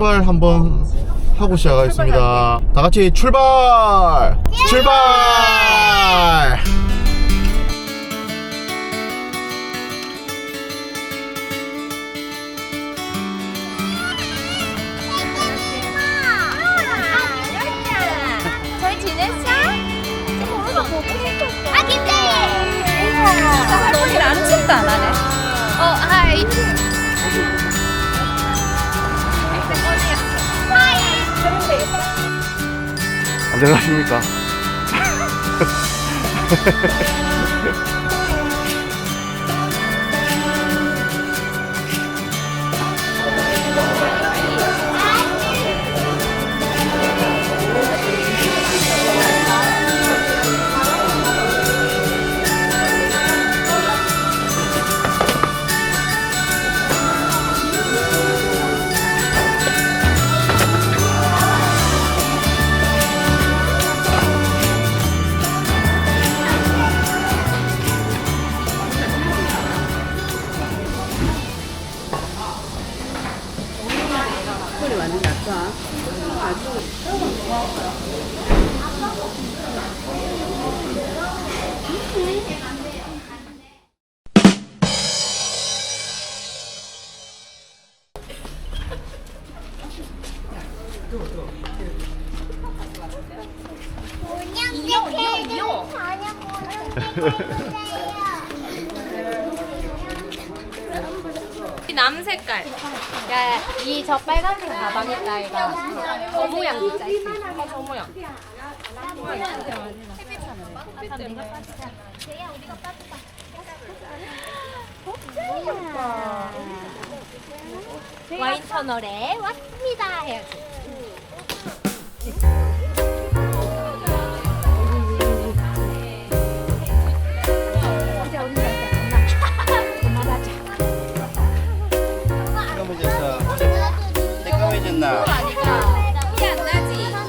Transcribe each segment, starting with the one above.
출발 한번 하고 시작하겠습니다. 다 같이 출발! 출발! 잘 지냈어? 안 하네. 어, 하이. 안녕하십니까? 빨간색 가방 있다 이거. 저 모양 진짜 있지. 어, 저 모양. 와인 터널에 왔습니다 해야지.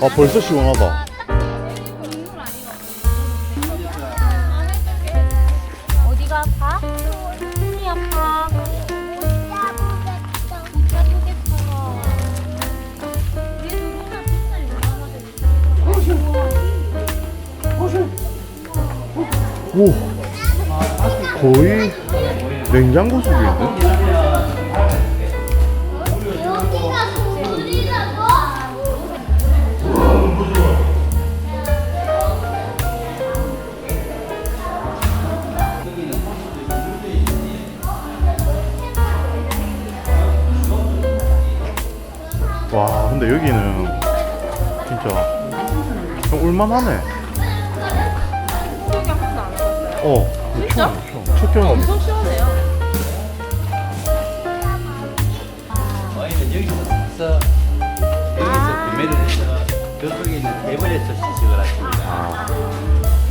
아, 벌써 시원하다. 어디가 아파? 손이 아파. 오, 거의 냉장고 속인데? 여 여기는 진짜 좀 올만하네. 어, 진짜? 첫 경험. 와인은 여기서 사서 여기서 구매를 해서 저쪽에 있는 테이블에서 시식을 하십니다.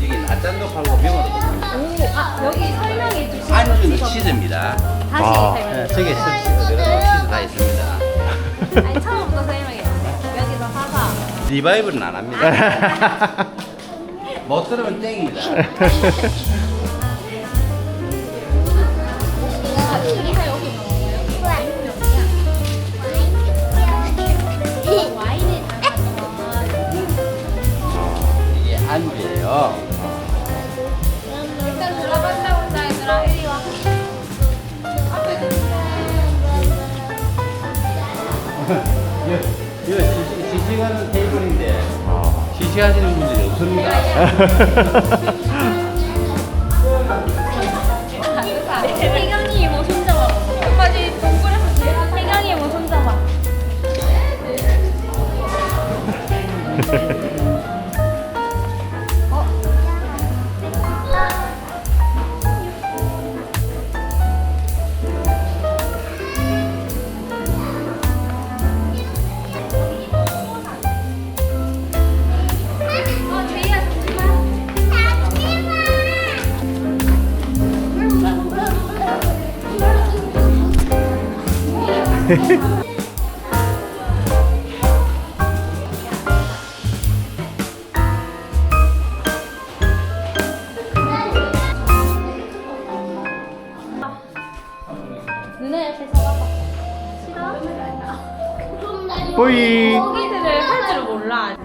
여기 낮잔도 팔고 팔고 아 여기 설명해 주시. 안주는 치즈입니다. 다시 아. 설명해. 네, 저기 설치 그대로 치즈 다 있습니다. 아니 처음 리바이벌은 안 합니다. 못 들으면 땡입니다. 이게 안주예요. 일단 들어갔다 온다 얘들아 이리 와. 이거 시식, 시식하는 테이블인데 아, 시식하시는 분들이 없습니다. 태경이 이모 손잡아. 끝까지 동굴에서 태경이 이모 손잡아. 누나 옆에 서봐봐. 싫어? 뿌이 고기들을 할 줄 몰라.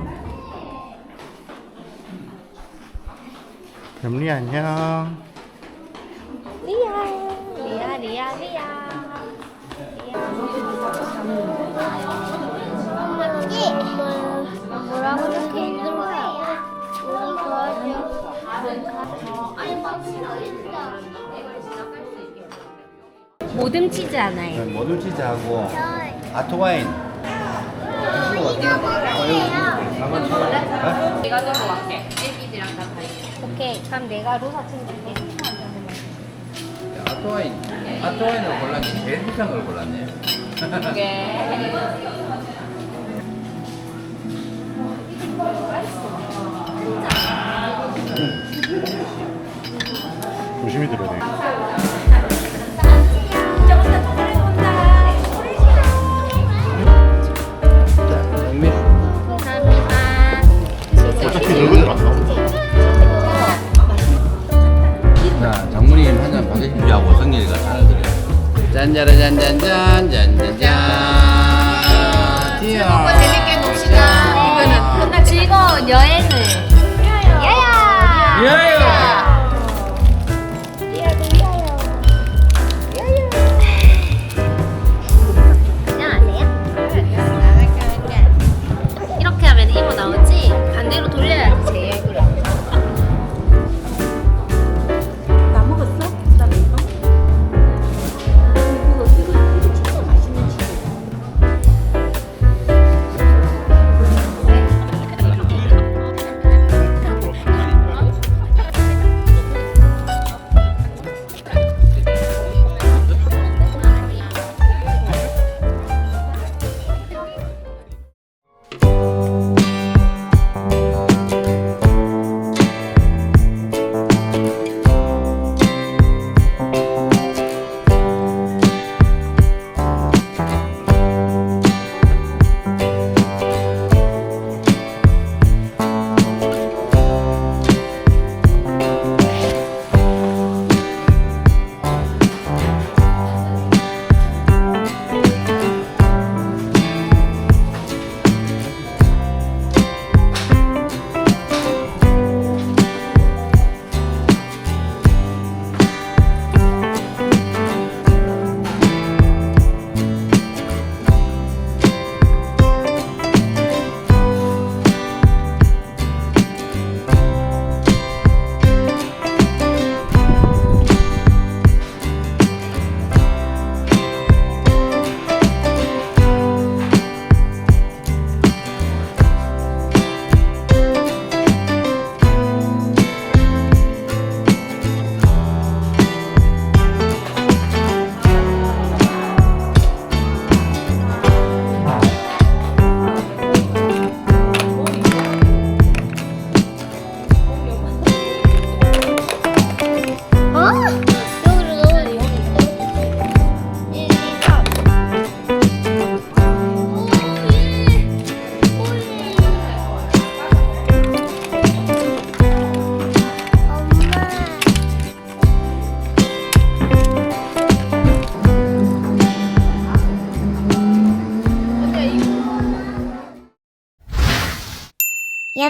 뱀리 안녕 모듬 치즈 하나요. 모든 치즈하고 아토와인. 내가 들고 갈게. 애기들이랑 다 같이. 오케이. 그럼 내가 로사 챙길게. 아토와인. 아토와인을 골랐네. 제일 비싼 걸 골랐네. 조심히 들어야 돼 받으시고 성렬이가 사는 드려. 짠짜라 짠짠짠 짠짠짠.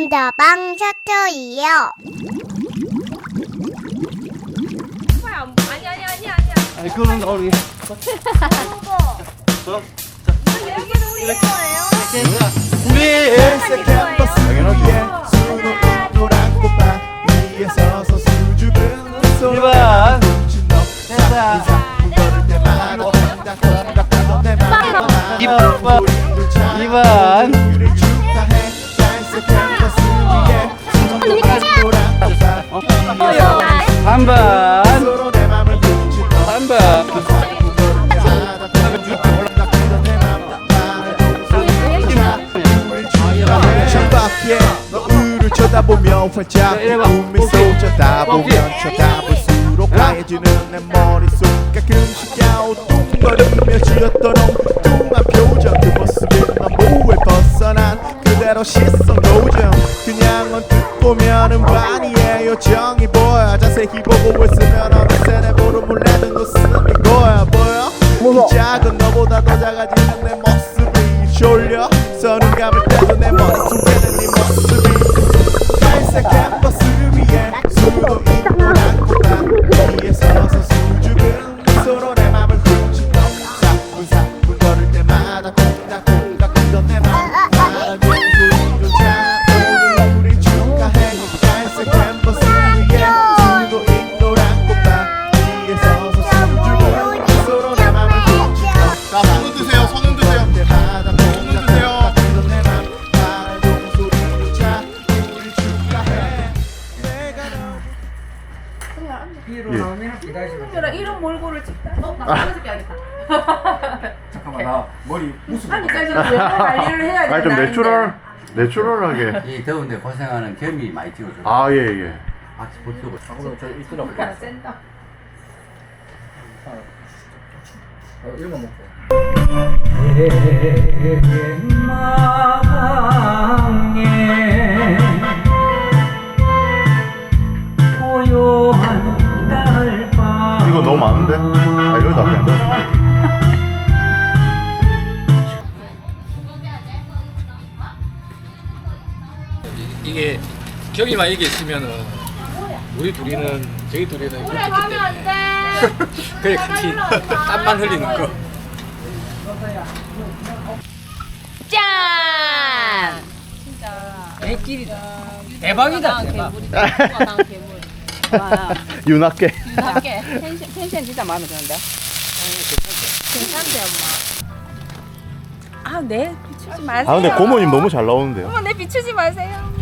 다방 셔터이요. 아니 아니 아니 아니야. 아니 그거는 우리 새 캠퍼스 위에 수놓은 노란 꽃밭 위에 서서 수줍은 너 이상 걸을 때마다 콩닥콩닥하던 내 맘. 이번. 우리들 참 이번. 창밖에 너를 쳐다보며 활짝 웃음이 쏟아다보면 쳐다볼수록 하얘지는 내 머릿속 가끔씩 갸우뚱거리며 지었던 엉뚱한 표정. 그 모습은 너무에 벗어난 그대로 시선 고정. 그냥 언뜻 보면은 반이에요. 정이 히 보고 있으면 어느새 내 보름을 내는 웃음이 고여 보여 이 작은 너보다 더 작아지는 내 모습이 졸려 서눈 감을 때도 내 머릿속에 관리를 해야 돼. 아니 좀 내추럴 내추럴하게. 이 더운데 고생하는 겸이 많이 찍어줘. 아예 예. 같이 버티고. 센다. 이거 너무 많은데? 아 이거 나쁘지 않다. 이게 경이만 이게 있으면은 우리 둘이는 저희 둘이는 이렇게 때문에 그래 같이 땀만 흘리는 거 짠. 대박이다 대박 윤학계. 낮게 텐션 텐션 진짜 마음에 드는데. 괜찮대 엄마. 아네 비추지 마세요. 아 근데 고모님 너무 잘 나오는데요. 어머 내 비추지 마세요.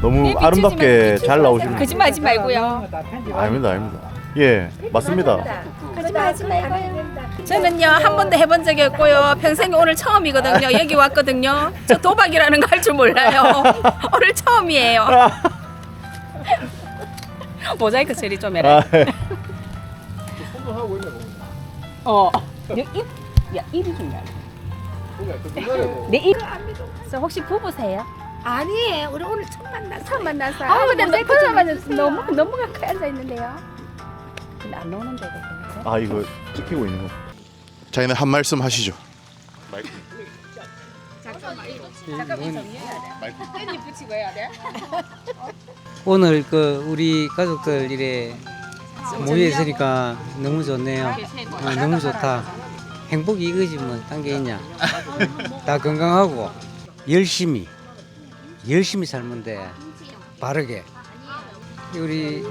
너무 네, 아름답게 잘. 나오시는. 거짓말하지 말고요. 아닙니다 아닙니다. 예 맞습니다. 거짓말하지 말고요. 저는요 한 번도 해본 적이 없고요. 평생에 오늘 처음이거든요. 여기 왔거든요. 저 도박이라는 거 할 줄 몰라요. 오늘 처음이에요. 모자이크 처리 좀 해라. 아, 예. 어. 내 입, 야 입이 중요해. 내 입. 저 혹시 부부세요? 아니에요. 우리 오늘 처음 만났어요. 처음 만나서. 아, 근데 너 처음 만났어. 너무 너무 가까이 앉아 있는데요. 근데 안 나오는데 이거. 아 이거 찍히고 있는 거. 자기는 한 말씀 하시죠. 잠깐만 정리해야 돼. 깻잎 붙이고 해야 돼. 오늘 그 우리 가족들 이래 모여 있으니까 너무 좋네요. 어, 너무 좋다. 행복이 이거지 뭐 딴 게 있냐. 다 건강하고 열심히 열심히 살면 돼. 바르게. 우리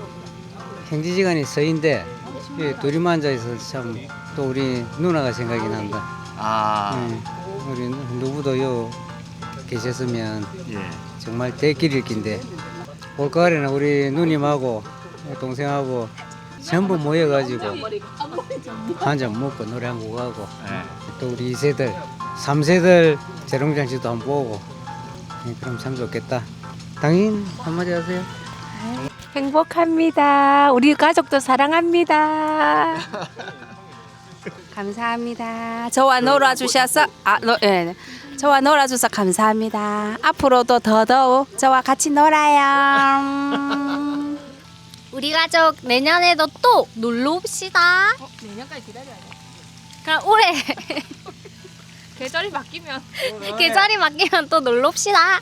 형제지간이 서인데 이 둘이만 앉아 있어 참 또 우리 누나가 생각이 난다. 아 응. 우리 누구도 요 계셨으면 예. 정말 대길일 긴데 올가을에는 우리 누님하고 동생하고 전부 모여가지고 한 잔 먹고 노래 한 곡 하고 예. 또 우리 2세들 3세들 재롱장치도 한번 보고 예, 그럼 참 좋겠다 당신 한마디 하세요 행복합니다. 우리 가족도 사랑합니다. 감사합니다. 저와 놀아주셔서 아, 노, 예. 저와 놀아줘서 감사합니다. 앞으로도 더더욱 저와 같이 놀아요. 우리 가족 내년에도 또 놀러 옵시다. 내년까지 기다려야 돼. 그럼 올해 계절이 바뀌면 계절이 바뀌면 또 놀러 옵시다.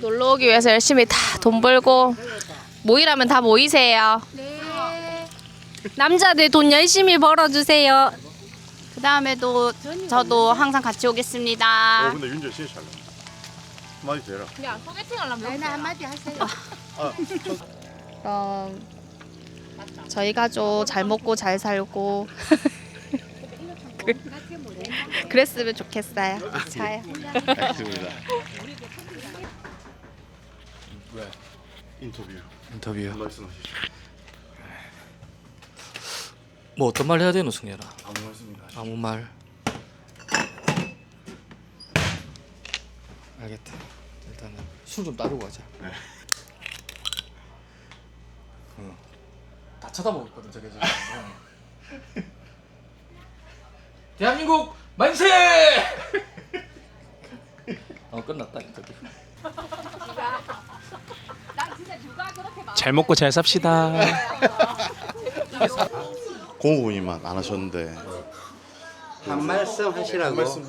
놀러 오기 위해서 열심히 다 돈 벌고 모이라면 다 모이세요. 남자들 돈 열심히 벌어주세요. 그 다음에도 저도 항상 같이 오겠습니다. 어 근데 윤재 진짜 잘 나와. 많이 되라. 그럼 저희 가족 잘 먹고 잘 살고 그- 그랬으면 좋겠어요. 자요. 알겠습니다. 왜? 인터뷰. 인터뷰요 말씀하시죠. 뭐 어떤 말 해야 되노 승현아 아무 말씀이나 하시죠. 아무 말 알겠다 일단은 술 좀 따르고 가자 네. 어. 다 쳐다보고 있거든 저게 지금 어. 대한민국 만세! 어 끝났다 인터뷰 잘 먹고 잘 삽시다. 고모부님만 안 하셨는데. 한 말씀 하시라고. 말씀.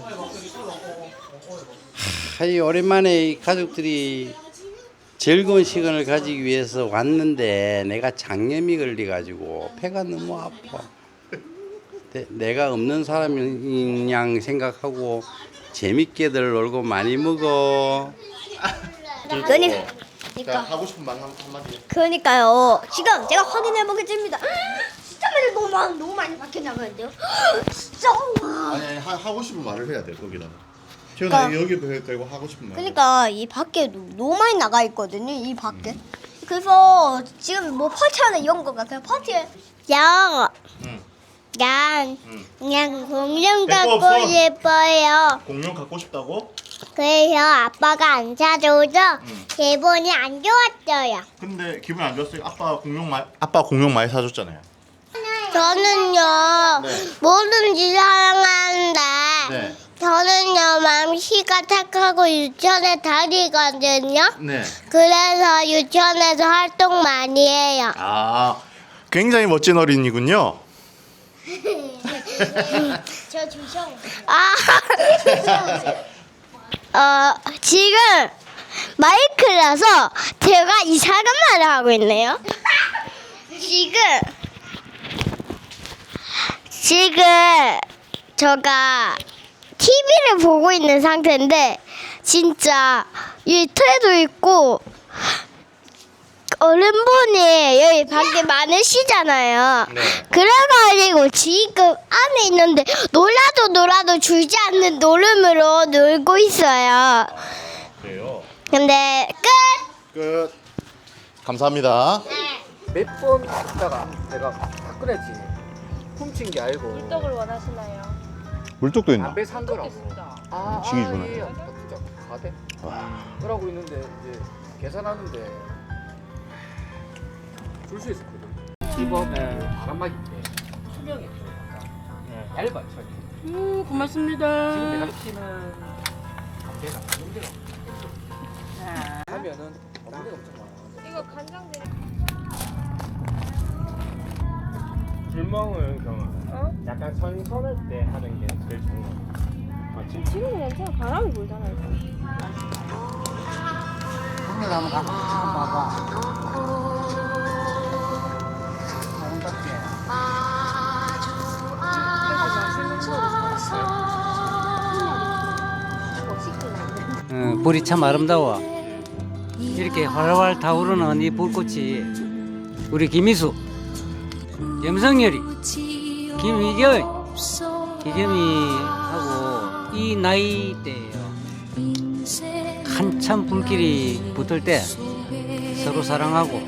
하이 오랜만에 이 가족들이 즐거운 시간을 가지기 위해서 왔는데 내가 장염이 걸려 가지고 배가 너무 아파. 내- 내가 없는 사람인 양 생각하고 재밌게들 놀고 많이 먹어. 그러니까, 자, 하고 싶은 말 한- 한마디 해. 그러니까요. 지금 제가 확인해 보겠습니다. 진짜 매일 너무 많 너무 많이 바뀌나가는데요. 진짜. 와. 아니, 아니 하, 하고 싶은 말을 해야 돼 거기다가 태어나 여기 빼고 하고 싶은 말 그러니까 이 밖에 노- 너무 많이 나가 있거든요. 이 밖에. 그래서 지금 뭐 파티 하나 이런 것 같아요. 파티에. 야. 응. 난 응. 그냥 공룡 갖고 갖고 없어. 싶어요. 공룡 갖고 싶다고? 그래서 아빠가 안 사줘서 기분이 안 좋았어요. 근데 기분 안 좋았어요 아빠 공룡 많이 아빠 공룡 많이 사줬잖아요 저는요 네. 뭐든지 사랑하는데 네. 저는요 맘씨가 착하고 유치원에 다니거든요. 네. 그래서 유치원에서 활동 많이 해요. 아 굉장히 멋진 어린이군요 저 주셔. 아. 어 지금 마이크라서 제가 이상한 말을 하고 있네요. 지금 지금 제가 TV를 보고 있는 상태인데 진짜 유튜브도 있고 어른분이 여기 밖에 많으시잖아요. 네. 그래가지고 지금 안에 있는데 놀아도 놀아도 줄지 않는 노름으로 놀고 있어요. 그래요 근데 끝. 끝 감사합니다 몇번 했다가 내가 다 꺼냈지. 훔친 게 아니고 떡을 원하시나요? 물쪽도 있나? 담배 산 거라고. 아. 아, 예. 아까 진짜 가대. 끄라고 있는데 이제 계산하는데 줄 수 있었거든. 이번에 바람막이 때 투명해 좀 약간 얇아 천이. 음 고맙습니다. 지금 내가 피는 담배가 데가 없어. 하면은 없는 데가 엄청 많아. 이거 간장 불멍은 경험. 약간 선 서는 때 하는 게 제일 좋은 것 같아요. 맞지? 지금 괜찮아. 바람이 불잖아 이거. 한번 한번 가서 한번 봐 어, 불이 참 아름다워. 이렇게 활활 타오르는 이 불꽃이 우리 김희수, 염성열이, 김희결, 기겸이하고 이 나이 때예요. 한참 불길이 붙을 때 서로 사랑하고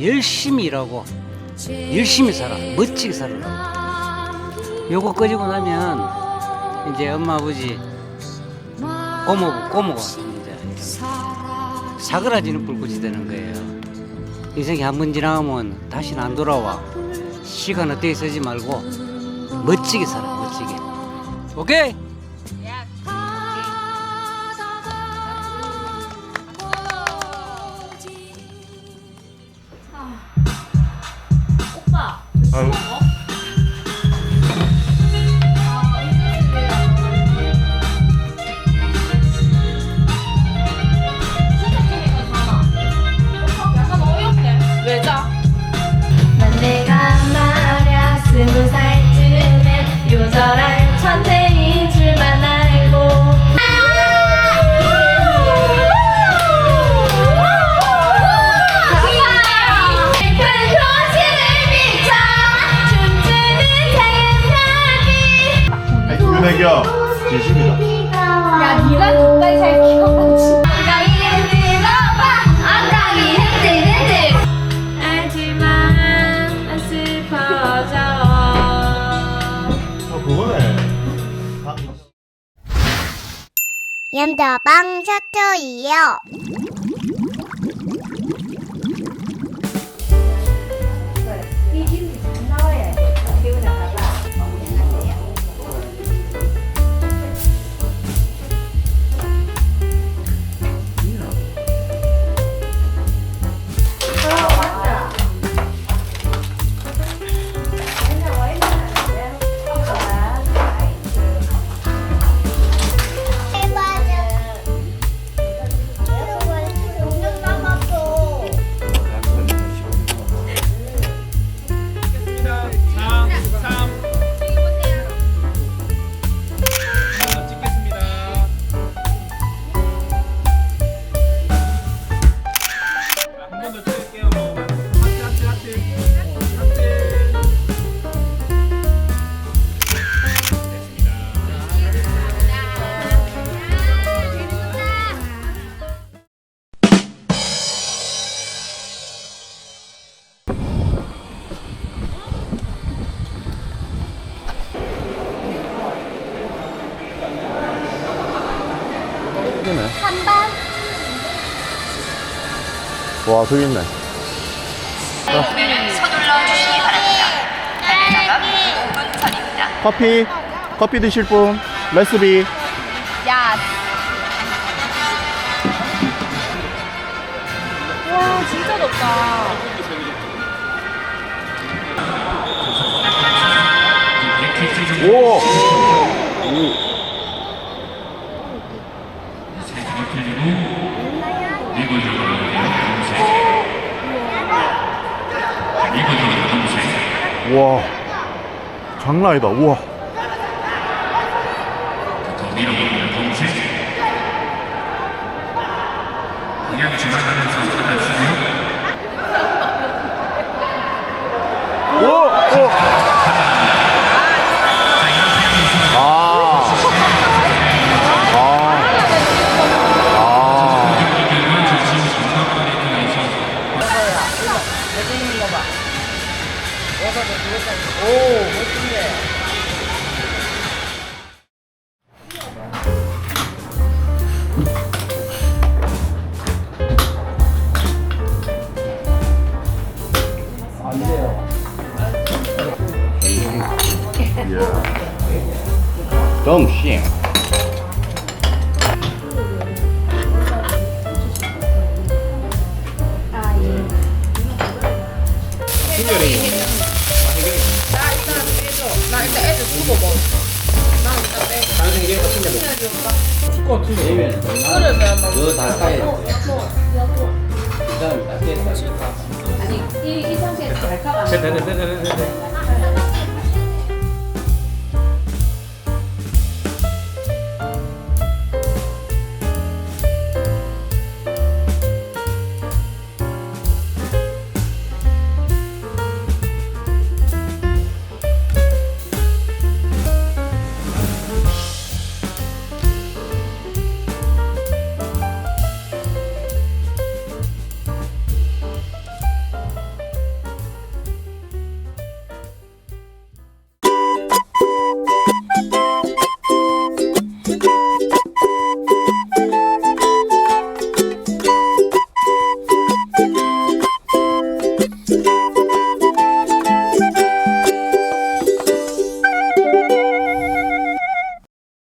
열심히 일하고 열심히 살아 멋지게 살아라고 요거 꺼지고 나면 이제 엄마 아버지 고모가 이제 사그라지는 불꽃이 되는 거예요. 인생이 한 번 지나가면 다시는 안 돌아와. 시간 어떻게 쓰지 말고 멋지게 살아 멋지게. 오케이 셔터이요. 와, 저기 있네. 커피, 커피 드실 분, 레시피. 야. 와 진짜 덥다. 오! 와, 장난 아니다. 우와. 동심.